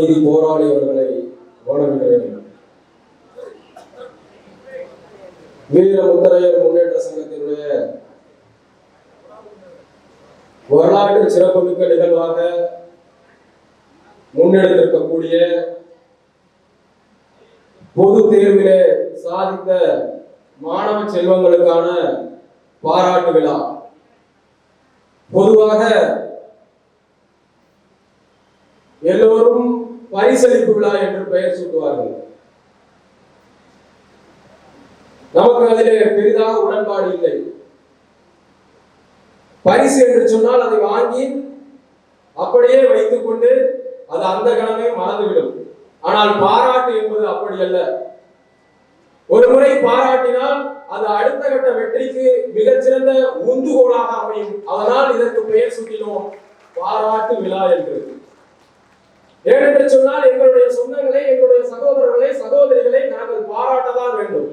சமநீதி போராளி அவர்களை வணங்குகிறேன் வீர முத்தரையர் முன்னேற்ற சங்கத்தினுடைய வரலாற்று சிறப்புமிக்க நிகழ்வாக முன்னெடுத்திருக்கக்கூடிய பொது தேர்விலே சாதித்த மாணவ செல்வங்களுக்கான பாராட்டு விழா. பொதுவாக எல்லோரும் பரிசளிப்பு விழா என்று பெயர் சூட்டுவார்கள். நமக்கு அதிலே பெரிதாக உடன்பாடு இல்லை. பரிசு என்று சொன்னால் அதை வாங்கி அப்படியே வைத்துக் கொண்டு அது அந்த கணமே மறந்துவிடும். ஆனால் பாராட்டு என்பது அப்படி அல்ல. ஒரு முறை பாராட்டினால் அது அடுத்த கட்ட வெற்றிக்கு மிகச்சிறந்த உந்துகோலாக அமையும். அதனால் இதற்கு பெயர் சூட்டினோம் பாராட்டு விழா என்று. ஏனென்று சொன்னால் எங்களுடைய சொந்தங்களை எங்களுடைய சகோதரர்களை சகோதரிகளை நாங்கள் பாராட்டதான் வேண்டும்.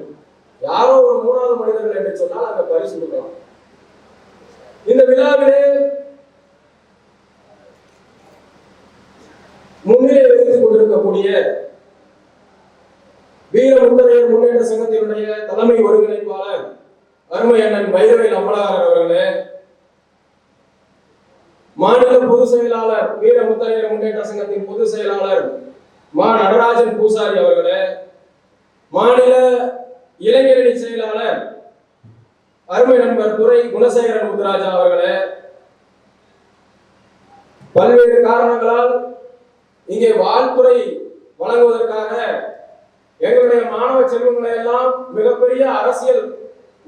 யாரோ ஒரு மூணாவது மனிதர்கள் என்று சொன்னால் அங்க பரிசு கொடுக்கலாம் இந்த விழாவிலே முன்னிலை வைத்துக் கொண்டிருக்கக்கூடிய வீர முத்தரையர் முன்னேற்ற சங்கத்தினுடைய தலைமை ஒருங்கிணைப்பாளர் அருமை அண்ணன் வைரவேல் அமலாளர் அவர்களே மாநில பொதுச் செயலாளர் வீர முத்தரையர் முன்னேற்ற சங்கத்தின் பொதுச் செயலாளர் மா. நடராஜன் பூசாரி அவர்களே மாநில இளைஞரணி செயலாளர் அருமை நண்பர் துறை குணசேகரன் முத்துராஜா அவர்களே பல்வேறு காரணங்களால் இங்கே வாழ்த்துறை வழங்குவதற்காக எங்களுடைய மாணவ செல்வங்களை எல்லாம் மிகப்பெரிய அரசியல்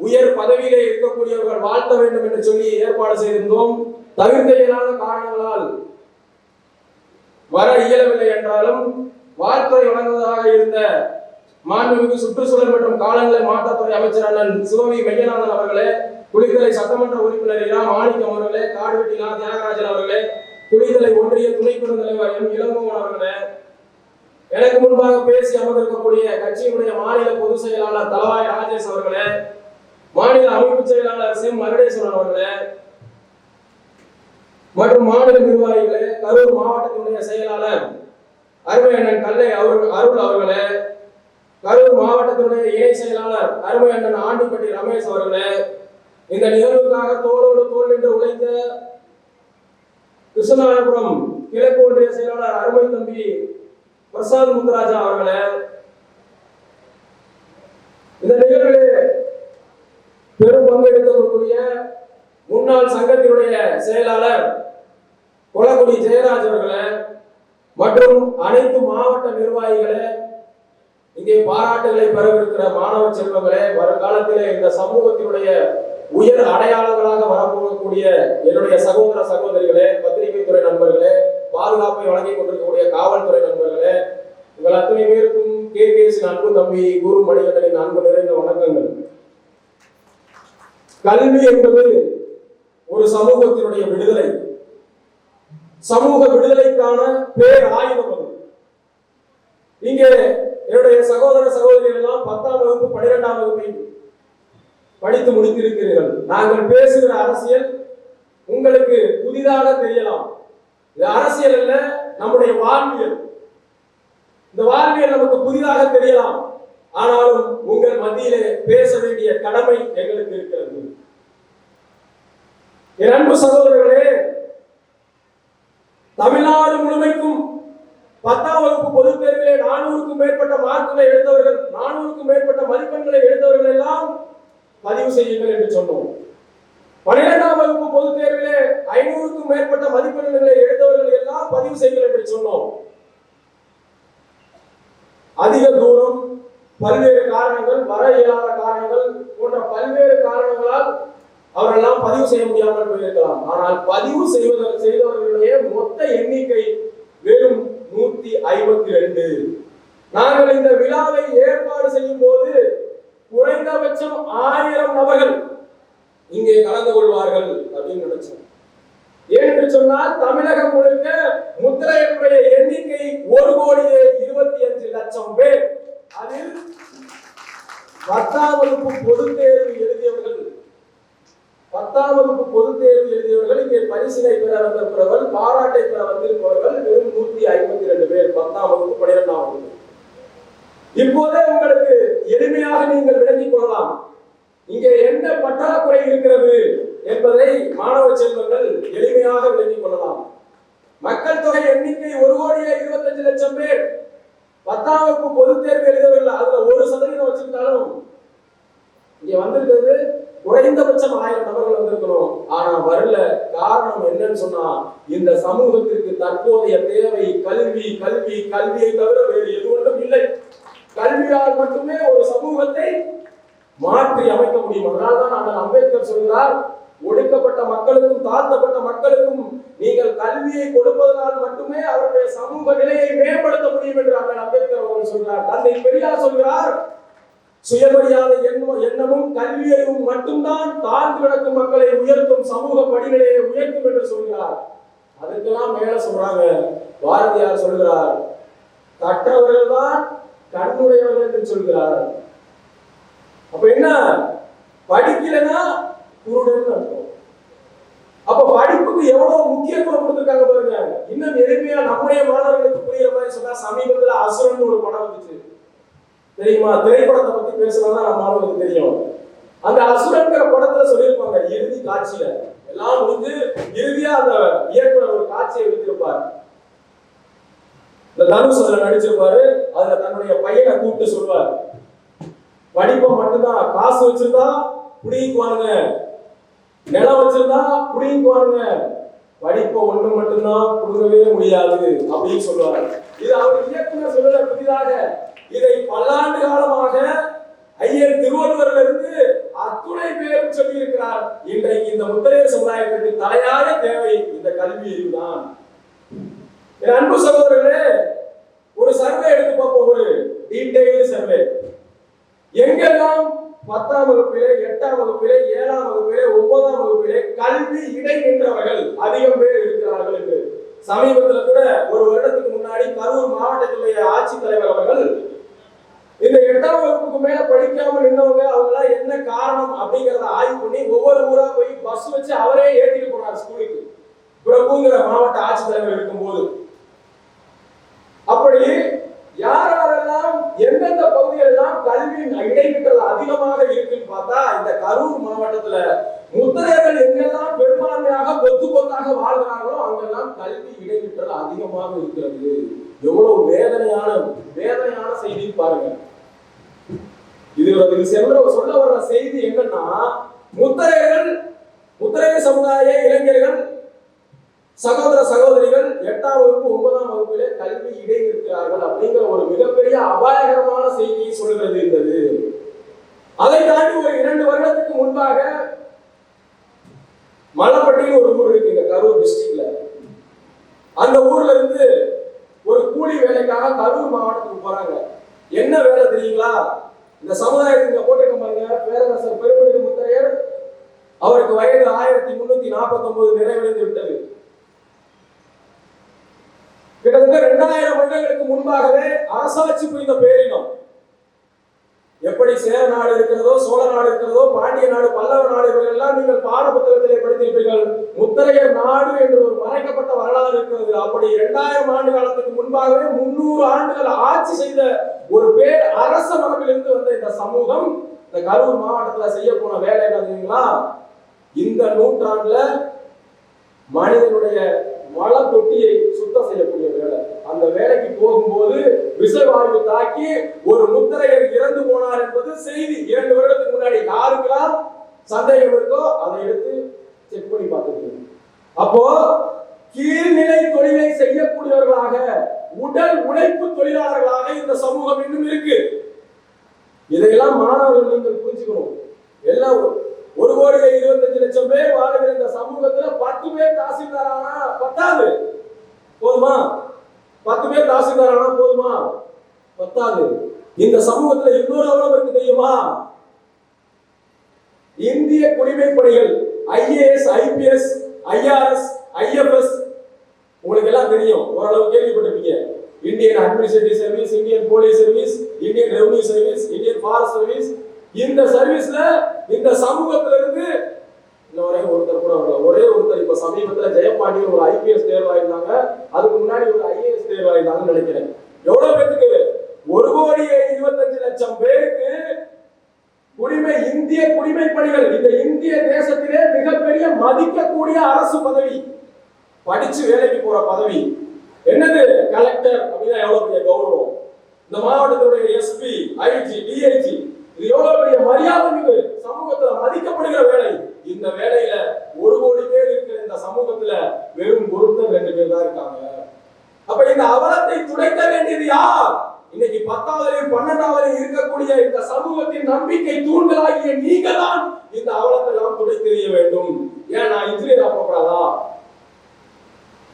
உயர் பதவியிலே இருக்கக்கூடியவர்கள் வாழ்த்த வேண்டும் என்று சொல்லி ஏற்பாடு செய்திருந்தோம். தவிர்க்க இயலாத காரணங்களால் வர இயலவில்லை என்றாலும் வாழ்த்துறை வழங்குவதாக இருந்த மாண்புமிகு சுற்றுச்சூழல் மற்றும் காலநிலை மாற்றத்துறை அமைச்சர் அண்ணன் சிவவி மெய்யநாதன் அவர்களே குளித்தலை சட்டமன்ற உறுப்பினர் இரா மாணிக்கம் அவர்களே காடுவெட்டிலா தியாகராஜன் அவர்களே குளித்தலை ஒன்றிய துணை பெருந்தலைவர் எம் இளங்கோவன் அவர்களே எனக்கு முன்பாக பேசி அமர்ந்திருக்கக்கூடிய கட்சியினுடைய மாநில பொதுச் செயலாளர் தலவாய் ராஜேஷ் அவர்களே மாநில அமைப்பு செயலாளர் சிம் மருடேஸ்வரன் அவர்களே மற்றும் மாநில நிர்வாகிகளே கரூர் மாவட்டத்தினுடைய செயலாளர் அருமையண்ணன் கல்லை அவர்கள் அருள் அவர்களே கரூர் மாவட்டத்தினுடைய இணை செயலாளர் அருமையண்ணன் ஆண்டிப்பட்டி ரமேஷ் அவர்களே இந்த நிகழ்வுக்காக தோளோடு தோல் நின்று உழைத்த கிருஷ்ணநாயபுரம் கிழக்கு ஒன்றிய செயலாளர் அருமை தம்பி பிரசாத் முத்துராஜா அவர்களே இந்த நிகழ்விலே பெரும் பங்கெடுக்கக்கூடிய முன்னாள் சங்கத்தினுடைய செயலாளர் கொலகுடி ஜெயராஜ் அவர்களை மற்றும் அனைத்து மாவட்ட நிர்வாகிகளே இங்கே பாராட்டுகளை பெறவிருக்கிற மாணவ செல்வங்களே வருங்காலத்திலே இந்த சமூகத்தினுடைய உயர் அடையாளங்களாக வரப்போகக்கூடிய என்னுடைய சகோதர சகோதரிகளே பத்திரிகை துறை நண்பர்களே பாதுகாப்பை வழங்கிக் கொண்டிருக்கக்கூடிய காவல்துறை நண்பர்களே உங்கள் அத்தனை பேருக்கும் கே கேஸ் அன்பு தம்பி குரு மணிகண்டனின் அன்பு நிறைந்த வணக்கங்கள். கல்வி என்பது ஒரு சமூகத்தினுடைய விடுதலை. சமூக விடுதலைக்கான பேர் ஆயுதம் அது. இங்கே என்னுடைய சகோதர சகோதரிகள் எல்லாம் பத்தாம் வகுப்பு பன்னிரெண்டாம் வகுப்பை படித்து முடித்திருக்கிறீர்கள். நாங்கள் பேசுகிற அரசியல் உங்களுக்கு புதிதாக தெரியலாம். இது அரசியல் அல்ல நம்முடைய வாழ்வியல். இந்த வாழ்வியல் நமக்கு புதிதாக தெரியலாம். ஆனாலும் உங்கள் மத்தியிலே பேச வேண்டிய கடமை எங்களுக்கு இருக்கிறது. என் அன்பு சகோதரர்களே தமிழ்நாடு முழுமைக்கும் பத்தாம் வகுப்பு பொதுத் தேர்விலே நானூறுக்கும் மேற்பட்ட மார்க்குகளை எடுத்தவர்கள் நானூறுக்கும் மேற்பட்ட மதிப்பெண்களை எடுத்தவர்கள் எல்லாம் பதிவு செய்யுங்கள் என்று சொன்னோம் பன்னிரெண்டாம் வகுப்பு பொதுத் தேர்விலே ஐநூறுக்கும் மேற்பட்ட மதிப்பெண்களை எடுத்தவர்கள் எல்லாம் பதிவு செய்யுங்கள் என்று சொன்னோம் அதிக தூரம் பல்வேறு காரணங்கள் வர இயலாத காரணங்கள் போன்ற பல்வேறு காரணங்களால் அவரெல்லாம் பதிவு செய்ய முடியாமல் போயிருக்கலாம் ஆனால் பதிவு செய்வதற்கு செய்தவர்களுடைய மொத்த எண்ணிக்கை வெறும் நூத்தி ஐம்பத்தி ரெண்டு நாங்கள் இந்த விழாவை ஏற்பாடு செய்யும் போது குறைந்தபட்சம் ஆயிரம் நபர்கள் இங்கே கலந்து கொள்வார்கள் அப்படின்னு நினைச்சோம் ஏன் என்று சொன்னால் தமிழகம் முழுக்க முத்திரையனுடைய எண்ணிக்கை ஒரு கோடியே இருபத்தி அஞ்சு லட்சம் பேர். அதில் பத்தாம் வகுப்பு பொது தேர்வு எழுதியவர்கள் பத்தாம் வகுப்பு பொது தேர்வு எழுதியவர்கள் இங்கே பரிசினை பெற வந்திருக்கிறவர்கள் பாராட்டை பெற வந்திருப்பவர்கள் வெறும் நூத்தி ஐம்பத்தி ரெண்டு பேர் பத்தாம் வகுப்பு பனிரெண்டாம் வகுப்பு. இப்போதே உங்களுக்கு எளிமையாக நீங்கள் விளங்கிக் கொள்ளலாம். இங்கே என்ன பற்றாக்குறை இருக்கிறது என்பதை மாணவ செல்வங்கள் எளிமையாக விளங்கிக் கொள்ளலாம். எண்ணிக்கை ஒரு கோடியே இருபத்தஞ்சு லட்சம் பேர். பத்தாம் வகுப்பு பொது தேர்வு எழுதவில்லை. அதுல ஒரு சதவீதம் வச்சிருந்தாலும் இங்க வந்திருக்கிறது குறைந்தபட்சம் ஆயிரம் நபர்கள் வந்திருக்கிறோம் ஆனா வரல. காரணம் என்னன்னு சொன்னா இந்த சமூகத்திற்கு தற்போதைய தேவை கல்வி கல்வி கல்வியை தவிர வேறு எது ஒன்றும் இல்லை. கல்வியால் மட்டுமே ஒரு சமூகத்தை மாற்றி அமைக்க முடியும். அதனால்தான் அண்ணன் அம்பேத்கர் சொல்கிறார் ஒடுக்கப்பட்ட மக்களுக்கும் தாழ்த்தப்பட்ட மக்களுக்கும் நீங்கள் கல்வியை கொடுப்பதனால் மட்டுமே அவருடைய சமூக நிலையை மேம்படுத்த முடியும் என்று அண்ணல் அம்பேத்கர் அவர்கள் சொல்றார் தந்தை பெரியார் சொல்கிறார் சுயமரியாதை எண்ணம் எண்ணமும் கல்வியறிவும் மட்டும்தான் தாழ்ந்து கிடக்கும் மக்களை உயர்த்தும் சமூக படிநிலையை உயர்த்தும் என்று சொல்கிறார். அதுக்கெல்லாம் மேல சொல்றாங்க. பாரதியார் சொல்கிறார் கற்றவர்கள் தான் கண்ணுடையவர்கள் என்று சொல்கிறார். அப்ப என்ன? படிக்கலைன்னா குருடன் அர்த்தம் அப்ப படிப்புக்கு எவ்வளவு முக்கியத்துவம் கொடுத்துருக்காங்க பாருங்க. இன்னும் எளிமையா நம்முடைய மாணவர்களுக்கு புரியுற மாதிரி சொன்னா சமீபத்துல அசுரன் ஒரு படம் வந்துச்சு. தெரியுமா? திரைப்படத்தை பத்தி பேசலாம் நம்ம மாணவர்களுக்கு தெரியும். அந்த அசுரங்கிற படத்துல சொல்லியிருப்பாங்க இறுதி காட்சியில. எல்லாம் முடிஞ்சு இறுதியா அந்த இயக்குனர் ஒரு காட்சியை வைத்திருப்பார் இந்த தனுஷ் அதுல நடிச்சிருப்பாரு. அதுல தன்னுடைய பையனை கூப்பிட்டு சொல்வார் படிப்பை மட்டும்தான் காசு வச்சிருந்தா புடிக்குவானுங்க நிலம் வச்சிருந்தா புடிக்குவானுங்க படிப்பை ஒண்ணு மட்டும்தான் கொடுக்கவே முடியாது அப்படின்னு சொல்லுவார் இது அவர் இயக்குனர் சொல்லல புதிதாக. இதை பல்லாண்டு காலமாக ஐயர் திருவள்ளுவர்ல இருந்து அத்துணை பேரும் சொல்லி இருக்கிறார் இன்றைக்கு இந்த முத்தரையர் சமுதாயத்திற்கு தலையாய தேவை இந்த கல்வி தான் என் அன்பு சகோதரர்களே ஒரு சர்வே எடுத்து பார்ப்போம் ஒரு டீடைல் சர்வே எங்கெல்லாம் பத்தாம் வகுப்பிலே எட்டாம் வகுப்பிலே ஏழாம் வகுப்பிலே ஒன்பதாம் வகுப்பிலே கல்வி இடை நின்றவர்கள் அதிகம் பேர் இருக்கிறார்கள் என்று. சமீபத்தில் கூட ஒரு வருடத்துக்கு முன்னாடி கரூர் மாவட்டத்துடைய ஆட்சித்தலைவர் அவர்கள் இந்த எட்டாம் வகுப்புக்கு மேல படிக்காம நின்றவங்க அவங்க எல்லாம் என்ன காரணம் அப்படிங்கறத ஆய்வு பண்ணி ஒவ்வொரு ஊரா போய் பஸ் வச்சு அவரே ஏற்றிட்டு போனார் ஸ்கூலுக்கு. பிரபுங்கிற மாவட்ட ஆட்சித்தலைவர் இருக்கும்போது. அப்படி யார் யாரெல்லாம் எந்தெந்த பகுதியில் கல்வி இடைவிட்டல் அதிகமாக இருக்குன்னு பார்த்தா இந்த கரூர் மாவட்டத்துல முத்தரையர்கள் எங்கெல்லாம் பெரும்பான்மையாக கொத்து கொத்தாக வாழ்கிறார்களோ அங்கெல்லாம் கல்வி இடைவிட்டல் அதிகமாக இருக்கிறது. எவ்வளவு வேதனையான வேதனையான செய்தி பாருங்க. இது இது செல்ல சொல்ல வர்ற செய்தி என்னன்னா முத்தரையர்கள் முத்தரைய சமுதாய இளைஞர்கள் சகோதர சகோதரிகள் எட்டாம் வகுப்பு ஒன்பதாம் வகுப்பிலே கல்வி இடைநிற்கிறார்கள் அப்படிங்கிற ஒரு மிகப்பெரிய அபாயகரமான செய்தியை சொல்கிறது இருந்தது அதை தாண்டி ஒரு இரண்டு வருடத்துக்கு முன்பாக மலப்பட்டின்னு ஒரு ஊர் இருக்கு இந்த கரூர் டிஸ்ட்ரிக்ட்ல அந்த ஊர்ல இருந்து ஒரு கூலி வேலைக்காக கரூர் மாவட்டத்துக்கு போறாங்க. என்ன வேலை தெரியுங்களா? இந்த சமுதாயத்துக்கு போட்டிருக்க பாருங்க பேரரசர் பெருமொழி முத்தரையர் அவருக்கு வயது ஆயிரத்தி முன்னூத்தி நாற்பத்தி ஒன்பது நிறைவடைந்து விட்டது கிட்டத்தட்ட இரண்டாயிரம் வருடங்களுக்கு முன்பாகவே அரசாட்சி புரிந்த பேரினம். எப்படி சேர நாடு இருக்கிறதோ சோழ நாடு இருக்கிறதோ பாண்டிய நாடு பல்லவ நாடு இவர்களெல்லாம் நீங்கள் பாட புத்தகத்திலே படித்திருப்பீர்கள். முத்திரையர் நாடு என்று ஒரு மறைக்கப்பட்ட வரலாறு இருக்கிறது. அப்படி இரண்டாயிரம் ஆண்டு காலத்துக்கு முன்பாகவே முன்னூறு ஆண்டுகள் ஆட்சி செய்த ஒரு பேர் அரச மரபிலிருந்து வந்த இந்த சமூகம் இந்த கரூர் மாவட்டத்துல செய்ய போன வேலை என்ன இந்த நூற்றாண்டுல மனிதனுடைய மல தொட்டியை சுத்தம் செய்யக்கூடிய வேலை. அந்த வேலைக்கு போகும்போது விஷவாயு தாக்கி ஒரு முத்திரையர் இறந்து போனார் என்பது செய்தி. இரண்டு வருடத்துக்கு முன்னாடி யாருக்கெல்லாம் சந்தேகம் இருக்கோ அதை எடுத்து செக் பண்ணி பார்த்துக்கணும். அப்போ கீழ்நிலை தொழிலை செய்யக்கூடியவர்களாக உடல் உழைப்பு தொழிலாளர்களாக இந்த சமூகம் இன்னும் இருக்கு. இதையெல்லாம் மாணவர்கள் நீங்கள் புரிஞ்சுக்கணும். எல்லாம் ஒரு கோடியே இருபத்தஞ்சு லட்சம் பேர் வாழ்கிற இந்த சமூகத்துல பத்து பேர் தாசில்தார் ஆனா பத்தாது. போதுமா? பத்து பேர் தாசில்தார் ஆனா போதுமா? பத்தாது. இந்த சமூகத்துல இன்னொரு எவ்வளவு இருக்கு தெரியுமா? இந்திய குடிமைப் பணிகள் ஐஏஎஸ் ஐபிஎஸ் ஐஆர்எஸ் ஐஎஃப்எஸ். உங்களுக்கு எல்லாம் தெரியும். ஓரளவு கேள்விப்பட்டிருப்பீங்க. Indian administrative service Indian police service Indian revenue service Indian forest service. இந்த சர்வீஸ்ல இந்த சமூகத்துல இருந்து இன்ன வரைக்கும் ஒருத்தர் கூட வரல. ஒரே ஒருத்தர் இப்ப சமீபத்துல ஜெயபாண்டியன் ஒரு ஐபிஎஸ் தேர்வாயிருந்தாங்க. அதுக்கு முன்னாடி ஒரு ஐஏஎஸ் தேர்வாயிருந்தாங்கன்னு நினைக்கிறேன். எவ்வளவு பேருக்கு ஒரு கோடியே இருபத்தஞ்சு லட்சம் பேருக்கு குடிமை இந்திய குடிமை பணிகள் இந்த இந்திய தேசத்திலே மிகப்பெரிய மதிக்கக்கூடிய அரசு பதவி படிச்சு வேலைக்கு போற பதவி. என்னது? கலெக்டர் அப்படின்னா எவ்வளவு பெரிய கௌரவம்? இந்த மாவட்டத்துடைய எஸ்பி ஐஜி டிஐஜி இது எவ்வளவு பெரிய மரியாதை மிகு சமூகத்துல மதிக்கப்படுகிற வேலை இந்த வேலையில ஒரு கோடி பேர் இருக்கிற இந்த சமூகத்துல வெறும் ஒருத்தர் ரெண்டு பேர் தான் இருக்காங்க அப்ப இந்த அவலத்தை துடைக்க வேண்டியது யார் இன்னைக்கு பத்தாவதுலையும் பன்னெண்டாவதுலையும் இருக்கக்கூடிய இந்த சமூகத்தின் நம்பிக்கை தூண்களாகிய நீங்க தான் இந்த அவலத்தை எல்லாம் துடைத்தெறிய வேண்டும் ஏன் நான் இன்ஜினியர் ஆகக்கூடாதா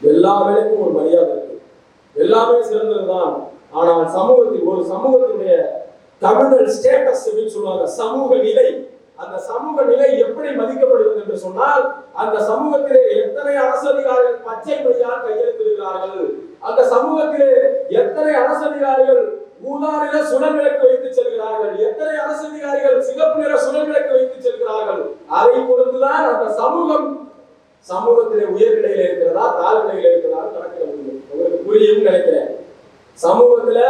எல்லா வேலைக்கும் ஒரு மரியாதை இருக்கு எல்லாமே சிறந்ததுதான் ஆனால் சமூகத்தில் ஒரு சமூகத்தினுடைய தமிழர் ஸ்டேட்டஸ் அப்படின்னு சொல்லுவாங்க சமூக நிலை அந்த சமூக நிலை எப்படி மதிக்கப்படுகிறது என்று சொன்னால் அந்த சமூகத்திலே எத்தனை அதிகாரிகள் பச்சை மையால் கையெழுத்திடுகிறார்கள். அந்த சமூகத்திலே எத்தனை அரசு அதிகாரிகள் ஊதா நிற சுடர் விளக்கு வைத்து செல்கிறார்கள்? எத்தனை அரசு அதிகாரிகள் சிகப்பு நிற சுடர் விளக்கு வைத்து செல்கிறார்கள்? அதை பொறுத்துதான் அந்த சமூகம் சமூகத்திலே உயர்நிலையில இருக்கிறதா தாழ்நிலையில இருக்கிறதா கணக்கிட முடியும். உங்களுக்கு புரியும் நினைக்கிறேன். சமூகத்துல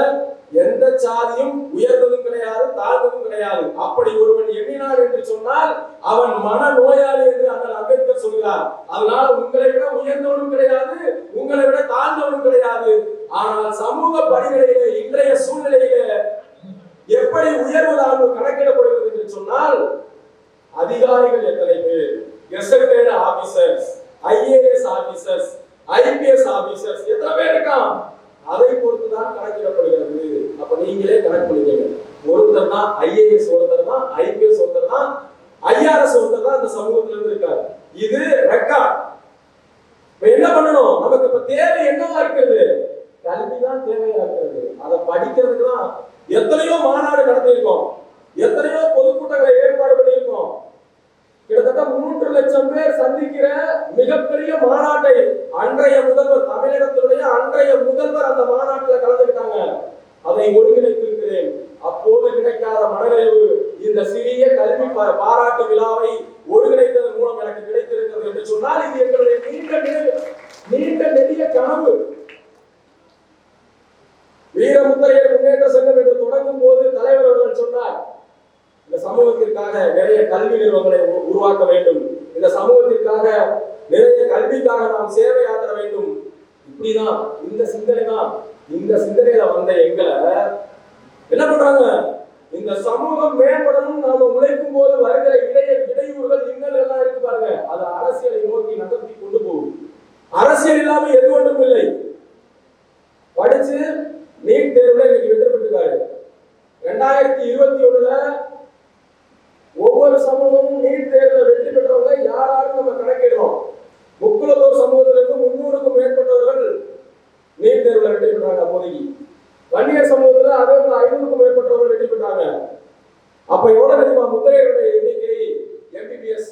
எந்த சாதியும் உயர்ந்ததும் கிடையாது தாழ்ந்ததும் கிடையாது. அப்படி ஒருவன் எண்ணினான் என்று சொன்னால் அவன் மன நோயாளி என்று அண்ணல் அம்பேத்கர் சொல்கிறார். அதனால உங்களை விட உயர்ந்தவனும் கிடையாது உங்களை விட தாழ்ந்தவனும் கிடையாது. ஆனால் சமூக படிநிலையிலே இன்றைய சூழ்நிலையிலே எப்படி உயர்வு தாழ்வு கணக்கிடப்படுகிறது என்று சொன்னால் அதிகாரிகள் எத்தனை பேர்? Gazetted officers IAS officers IPS officers எத்தனை பேர் இருக்கான்? அதை பொறுத்து தான் கணக்கிடப்படுகிறது. அப்ப நீங்களே கணக்கு பண்ணிக்கங்க. ஒருத்தர் தான் ஐஏஎஸ் ஒருத்தர் தான் ஐபிஎஸ் ஒருத்தர் தான் ஐஆர்எஸ் ஒருத்தர் தான் இந்த சமூகத்துல இருந்து இருக்காரு. இது ரெக்கார்ட் இப்ப என்ன பண்ணணும்? நமக்கு இப்ப தேவை என்னவா இருக்கிறது கல்வி தான் தேவையா இருக்கிறது. அதை படிக்கிறதுக்கு தான் எத்தனையோ மாநாடு நடத்தியிருக்கோம். எத்தனையோ பொதுக்கூட்டங்களை ஏற்பாடு பண்ணியிருக்கோம். கிட்டத்தட்ட மூன்று லட்சம் பேர் சந்திக்கிற மிகப்பெரிய மாநாட்டை அன்றைய முதல்வர் தமிழக அன்றைய முதல்வர் அந்த மாநாட்டில் கலந்துக்கிட்டாங்க அதை ஒருங்கிணைத்திருக்கிறேன் அப்போது கிடைக்காத மனநிறைவு இந்த சிறிய கல்வி பா- பாராட்டு விழாவை ஒருங்கிணைத்ததன் மூலம் எனக்கு கிடைத்திருக்கிறது என்று சொன்னால் இது எங்களுடைய நீண்ட நெடு- நீண்ட நெடிய கனவு வீரமுத்திரையர் முன்னேற்ற சங்கம் என்று தொடங்கும் போது தலைவர் அவர்கள் சொன்னார் இந்த சமூகத்திற்காக நிறைய கல்வி நிறுவனங்களை உ- உருவாக்க வேண்டும் இந்த சமூகத்திற்காக நிறைய கல்விக்காக நாம் சேவை ஆற்ற வேண்டும் இப்படிதான் இந்த சிந்தனை தான் இந்த சிந்தனையில வந்த எங்களை என்ன பண்றாங்க இந்த சமூகம் மேம்படணும் நாம உழைக்கும் போது வருகிற இடைய இடையூறுகள் இன்னல் எல்லாம் இருக்கு பாருங்க அது அரசியலை நோக்கி நகர்த்தி கொண்டு போகும் அரசியல் இல்லாம எது ஒன்றும் இல்லை படிச்சு நீட் தேர்வுல இன்னைக்கு வெற்றி பெற்றிருக்காரு ரெண்டாயிரத்தி இருபத்தி ஒண்ணுல ஒவ்வொரு சமூகமும் நீட் தேர்வுல வெற்றி பெற்றவங்க யாராரும் நம்ம கணக்கிடுறோம் முக்குலத்தோர் சமூகத்திலிருந்து முன்னூறுக்கும் மேற்பட்டவர்கள் நீட் தேர்வுல வெற்றி பெற்றாங்க அப்போதைக்கு வன்னியர் சமூகத்துல அதே போல ஐநூறுக்கும் மேற்பட்டவர்கள் வெற்றி பெற்றாங்க அப்ப எவ்வளவு தெரியுமா முத்திரையருடைய எண்ணிக்கை எம்பிபிஎஸ்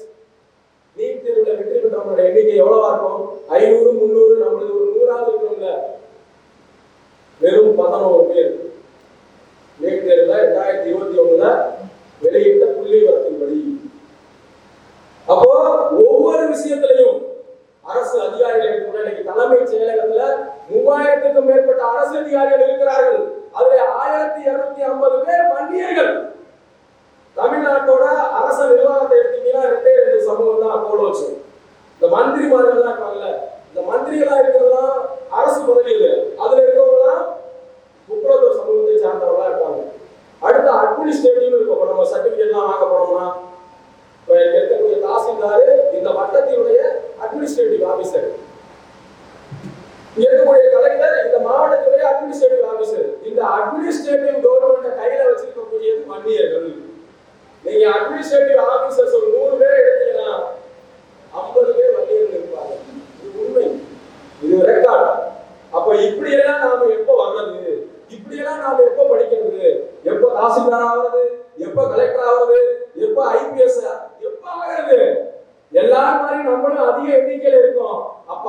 நீட் தேர்வுல வெற்றி பெற்றவங்களுடைய எண்ணிக்கை எவ்வளவா இருக்கும் ஐநூறு முந்நூறு நம்மளுக்கு ஒரு நூறாவது இருக்கணுங்க வெறும் பதினோரு பேர். நீட் தேர்வுல ரெண்டாயிரத்தி இருபத்தி ஒண்ணுல வெளியிட்ட புள்ளிவரத்தின்படி அப்போ ஒவ்வொரு விஷயத்திலையும் அரசு அதிகாரிகள் கூட இன்னைக்கு தலைமைச் செயலகத்துல மூவாயிரத்துக்கும் மேற்பட்ட அரசு அதிகாரிகள் இருக்கிறார்கள். அதுல ஆயிரத்தி இருநூத்தி ஐம்பது பேர் வன்னியர்கள். தமிழ்நாட்டோட அரச நிர்வாகத்தை எடுத்தீங்கன்னா ரெண்டே ரெண்டு சமூகம் தான் அப்போல வச்சு. இந்த மந்திரிமார்கள் எல்லாம் இருக்காங்கல்ல இந்த மந்திரிகளா இருக்கிறதெல்லாம் அரசு பதவி இல்லை முக்குலத்தோர் சார்ந்தவர்களா இருப்பாங்க. அடுத்து அட்மினிஸ்ட்ரேட்டிவ் இருக்கும். இப்ப நம்ம சர்டிபிகேட்லாம் வாங்க போனோம்னா இப்போ இருக்கக்கூடிய தாசில்தார் இந்த வட்டத்தினுடைய அட்மினிஸ்ட்ரேட்டிவ் ஆஃபீஸர் இங்க இருக்கக்கூடிய கலெக்டர் இந்த மாவட்டத்துடைய அட்மினிஸ்ட்ரேட்டிவ் ஆபீசர் இந்த அட்மினிஸ்ட்ரேட்டிவ் கவர்மெண்ட்டை கையில வச்சிருக்கக்கூடியது வன்னியர்கள் நீங்க அட்மினிஸ்ட்ரேட்டிவ் ஆபீசர்ஸ் ஒரு நூறு பேர் எடுத்தீங்கன்னா ஐம்பது பேர் வன்னியர்கள் இருப்பாங்க இது உண்மை இது ரெக்கார்ட் அப்ப இப்படி எல்லாம் நாம எப்போ வர்றது இப்படி எல்லாம் நாம எப்போ படிக்கிறது எப்போ தாசில்தார் ஆகுறது எப்போ கலெக்டர் ஆகுறது எப்போ ஐபிஎஸ் எப்போ ஆகிறது எல்லாரும் மாதிரி நம்மளும் அதிக எண்ணிக்கையில இருக்கோம் அப்ப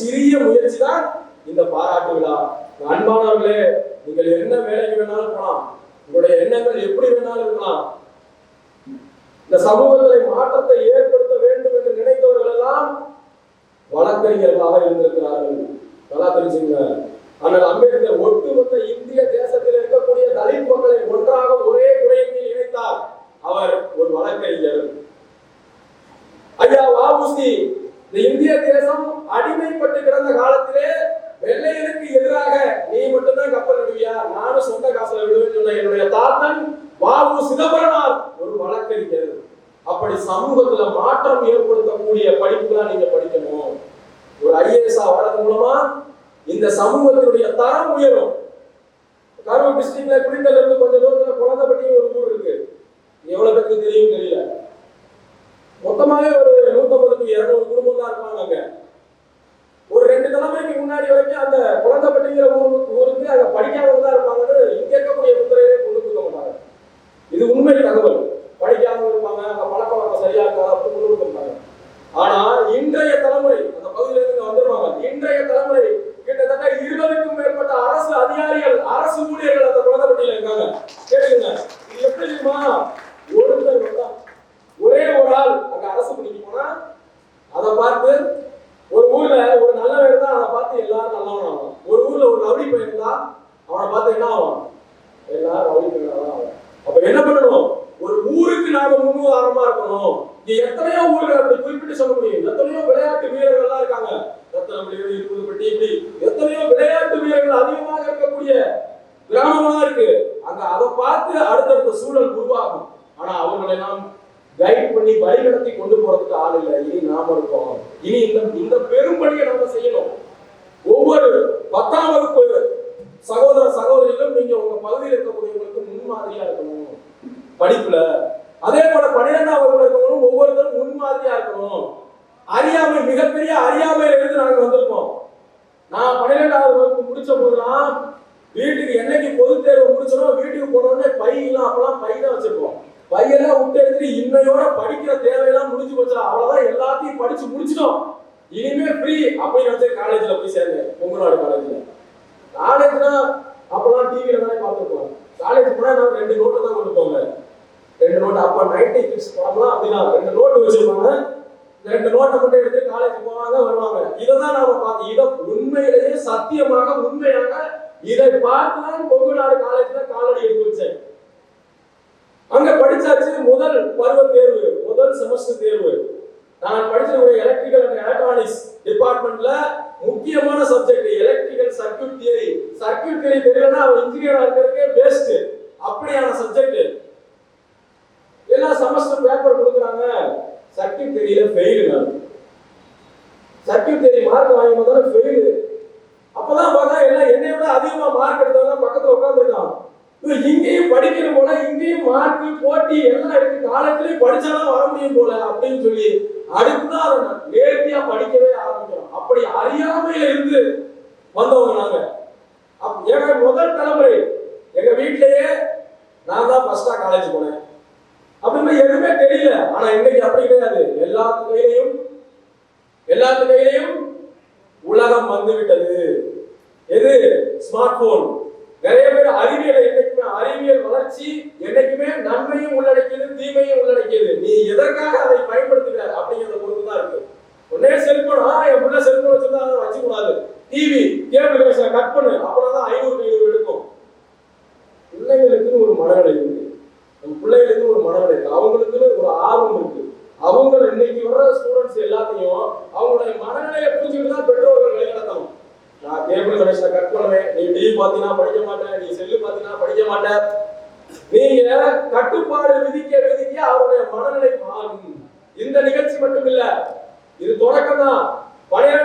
சிறிய முயற்சி தான் இந்த பாராட்டு விழா. அன்பானவர்களே நீங்கள் என்ன வேலைக்கு வேணாலும் போகலாம். உங்களுடைய எண்ணங்கள் எப்படி வேணாலும் இருக்கலாம். இந்த சமூகத்தில் மாற்றத்தை ஏற்படுத்த வேண்டும் என்று நினைத்தவர்கள் எல்லாம் வழக்கறிஞர்களாக இருந்திருக்கிறார்கள். நல்லா தெரிஞ்சுங்க ஆனால் அம்பேத்கர் ஒட்டுமொத்த இந்திய தேசத்தில் இருக்கக்கூடிய தலித் மக்களை ஒன்றாக ஒரே குறையில் இணைத்தார். அவர் ஒரு வழக்கறிஞர். ஐயா வாவுசி இந்த இந்திய தேசம் அடிமைப்பட்டு கிடந்த காலத்திலே வெள்ளையனுக்கு எதிராக நீ மட்டும்தான் கப்பல் விடுவியா? நானும் சொந்த காசுல விடுவேன்னு சொன்ன என்னுடைய தாத்தன் வாவு சிதம்பரனார் ஒரு வழக்கறிஞர். அப்படி சமூகத்துல மாற்றம் ஏற்படுத்தக்கூடிய படிப்புலாம் நீங்க படிக்கணும். ஒரு ஐஏஎஸ் வர்றது மூலமா இந்த சமூகத்தினுடைய தரம் உயரும். கரூர் டிஸ்ட்ரிக்ட்ல குடிக்கல இருந்து கொஞ்சம் தூரத்துல குழந்தைப்பட்டி ஒரு ஊர் இருக்கு. எவ்வளவு பேருக்கு தெரியும் தெரியல. மொத்தமாவே ஒரு நூத்தம்பது இரநூறு குடும்பம் தான் இருப்பாங்க ஒரு ரெண்டு தலைமைக்கு முன்னாடி வரைக்கும் அந்த குழந்தைப்பட்டிங்கிற ஊருக்கு ஊருக்கு அதை படிக்காதவங்க தான் இருப்பாங்கன்னு இங்க இருக்கக்கூடிய முத்திரையிலே கொண்டு கொடுக்க மாட்டாங்க. இது உண்மை தகவல். படிக்காதவங்க இருப்பாங்க அந்த பழக்க வழக்கம் சரியா இருக்காது அப்படின்னு கொண்டு கொடுக்க மாட்டாங்க. ஆனா இன்றைய தலைமுறை அந்த பகுதியில இருந்து இங்க வந்துருவாங்க இன்றைய தலைமுறை கிட்டத்தட்ட இருபதுக்கும் மேற்பட்ட அரசு அதிகாரிகள் அரசு ஊழியர்கள் அந்த குழந்தைப்பட்டியில இருக்காங்க கேளுங்க இது எப்படி தெரியுமா ஒருத்தர் வந்தா ஒரே ஒரு ஆள் அங்க அரசு பணிக்கு போனா அதை பார்த்து ஒரு ஊர்ல ஒரு நல்லவன் இருந்தா அதை பார்த்து எல்லாரும் நல்லவன் ஆகும் ஒரு ஊர்ல ஒரு ரவுடி பையன் இருந்தா அவனை பார்த்து என்ன ஆகும் எல்லாரும் ரவுடி பையன் தான் ஆகும் அப்ப என்ன பண்ணணும் ஒரு ஊருக்கு நாம முன்னுதாரணமா இருக்கணும் இங்க எத்தனையோ ஊர்கள் அப்படி குறிப்பிட்டு சொல்ல முடியும் எத்தனையோ விளையாட்டு வீரர்கள்லாம் இருக்காங்க ரத்தனப்படி இருபதுப்பட்டி இப்படி எத்தனையோ விளையாட்டு வீரர்கள் அதிகமாக இருக்கக்கூடிய கிராமமா இருக்கு அங்க அதை பார்த்து அடுத்தடுத்த சூழல் உருவாகும். ஆனா அவங்களை நாம் கைட் பண்ணி வழிநடத்தி கொண்டு போறதுக்கு ஆள் இல்லை. இனி நாம இருக்கோம் இனி இந்த இந்த பெரும் பணியை நம்ம செய்யணும். ஒவ்வொரு பத்தாம் வகுப்பு சகோதர சகோதரிகளும் நீங்க உங்க பகுதியில் இருக்கக்கூடியவங்களுக்கு முன்மாதிரியா இருக்கணும். படிப்புல. அதே போல பன்னிரெண்டாம் வகுப்புல இருக்கவங்களும் ஒவ்வொருத்தரும் முன்மாதிரியா இருக்கணும். அறியாமை மிகப்பெரிய அறியாமையில இருந்து நாங்க வந்திருக்கோம். நான் பன்னிரெண்டாவது வகுப்பு முடிச்ச போதெல்லாம் வீட்டுக்கு என்னைக்கு பொது தேர்வு முடிச்சோம் வீட்டுக்கு போனோடனே பை எல்லாம் அப்பெல்லாம் பை தான் வச்சிருப்போம். பையெல்லாம் விட்டு எடுத்துட்டு இன்னையோட படிக்கிற தேவையெல்லாம் முடிஞ்சு போச்சா அவ்வளவுதான் எல்லாத்தையும் படிச்சு முடிச்சிட்டோம். இனிமே ஃப்ரீ அப்படின்னு வந்து காலேஜ்ல போய் சேர்ந்தேன் பொங்கநாடு காலேஜ்ல காலேஜ்னா அப்பெல்லாம் டிவியில தானே பார்த்துருப்போம். காலேஜ் போனா நான் ரெண்டு நோட்டு தான் கொண்டு போங்க ரெண்டு நோட்டு அப்ப நைன்டி கிட்ஸ் படம்லாம் அப்படிதான். ரெண்டு நோட்டு வச்சிருப்பாங்க. இந்த ரெண்டு நோட்டை மட்டும் எடுத்து காலேஜ் போவாங்க வருவாங்க. இதை தான் நாம பார்த்து இதை உண்மையிலேயே சத்தியமாக உண்மையாக இதை பார்த்து தான் பொங்கநாடு காலேஜ்ல காலடி எடுத்து வச்சேன் அங்க படிச்சாச்சு முதல் பருவ தேர்வு முதல் செமஸ்டர் தேர்வு. நான் ஒரு எலக்ட்ரிக்கல் அண்ட் எலக்ட்ரானிக்ஸ் டிபார்ட்மெண்ட்ல முக்கியமான subject electrical circuit theory circuit theory தெரியலன்னா அவன் இன்ஜினியரா இருக்கிறதுக்கே பெஸ்ட் அப்படியான சப்ஜெக்ட் எல்லா செமஸ்டர் பேப்பர் கொடுக்குறாங்க. சர்க்கியூட் தியரியில ஃபெயில் நான் சர்க்யூட் தெரிய மார்க் வாங்கி முதல்ல ஃபெயில் அப்பதான் பார்த்தா எல்லாம் என்னை விட அதிகமா மார்க் எடுத்தவங்க பக்கத்துல உட்காந்துருக்கான் இவன் இங்கேயும் படிக்கணும் போல இங்கேயும் போட்டி எல்லாம் இருக்கு காலேஜ்லயும் படிச்சாலும் வர முடியும் போல அப்படின்னு சொல்லி அடுத்துதான் அதை நான் நேர்த்தியா படிக்கவே ஆரம்பிக்கிறோம். அப்படி அறியாமையில இருந்து வந்தவங்க நாங்க. அப் எங்க முதல் தலைமுறை எங்க வீட்டிலேயே நான் தான் ஃபர்ஸ்டா காலேஜ் போனேன். அப்படின்னு எதுவுமே தெரியல. ஆனா இன்னைக்கு அப்படி கிடையாது. எல்லாத்து கையிலையும் எல்லாத்து கையிலையும் உலகம் வந்து விட்டது. எது? ஸ்மார்ட் போன் நிறைய பேர் அறிவியலை என்னைக்குமே அறிவியல் வளர்ச்சி என்னைக்குமே நன்மையும் உள்ளடக்கியது தீமையும் உள்ளடக்கியது. நீ எதற்காக அதை பயன்படுத்துகிறார் அப்படிங்கிறத பொறுத்து தான் இருக்கு. உடனே செல்போன் ஆ என் பிள்ளை செல்போன் வச்சிருந்தா அதை வச்சுக்கூடாது. டிவி கேபிள் கட் பண்ணு அப்படின்னா ஐநூறு ஐநூறு எடுக்கும். பிள்ளைகளுக்குன்னு ஒரு மனநிலை இருக்கு. நம்ம பிள்ளைகளுக்கு ஒரு மனநிலை இருக்கு. அவங்களுக்குன்னு ஒரு ஆர்வம் இருக்கு. அவங்க இன்னைக்கு வர ஸ்டூடெண்ட்ஸ் எல்லாத்தையும் அவங்களுடைய மனநிலையை புரிஞ்சுக்கிட்டு தான் பெற்றோர்கள் வழிநடத்தணும். நான் கேபிள் கனெக்ஷனை கட் பண்ணுவேன் நீ டிவி பார்த்தீங்கன்னா படிக்க மாட்டேன் நீ செல்லு பார்த்தீங்கன்னா படிக்க மாட்டேன். நீங்க கட்டுப்பாடு விதிக்க விதிக்க அவருடைய மனநிலை மாறும். இந்த நிகழ்ச்சி மட்டும் இல்ல இது தொடக்கம் தான் பழைய